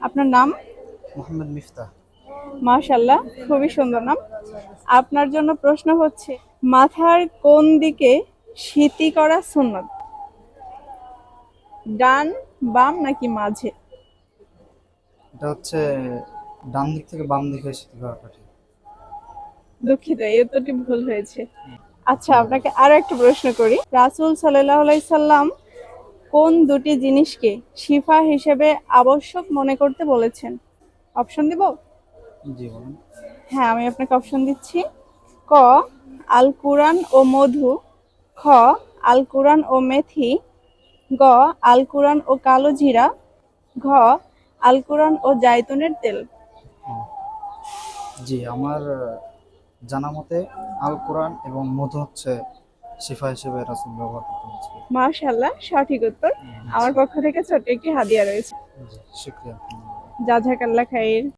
আপনার নাম? মোহাম্মদ মিফতা মাশাল্লাহ খুবই সুন্দর নাম। আপনার জন্য প্রশ্ন হচ্ছে মাথার কোন দিকে স্মৃতি করা সুন্নত? ডান বাম নাকি মাঝে? এটা হচ্ছে ডান দিক থেকে বাম দিকে এসে করাটা ঠিক। দুঃখিত এই উত্তরটি ভুল হয়েছে। আচ্ছা আপনাকে আরও একটা প্রশ্ন করি। রাসূল আলাইহি সাল্লাম কোন দুটি জিনিসকে শিফা হিসেবে আবশ্যক মনে করতে বলেছেন? অপশন দিব? হ্যাঁ আমি আপনাকে অপশন দিচ্ছি। ক আল কুরআন ও মধু। খ আল কুরআন ও মেথি। গ আল কুরআন ও কালো জিরা। ঘ আল কুরআন ও জায়তুনের তেল। জি আমার জানা মতে আল কোরআন এবং মধু হচ্ছে শিফা হিসেবে রাসুল ব্যবহার করতে হচ্ছে। মাশাআল্লাহ সঠিক উত্তর। আমার পক্ষ থেকে ছোট একটি হাদিয়া রয়েছে। জি শুকরিয়া। জাযাকাল্লাহ খাইর।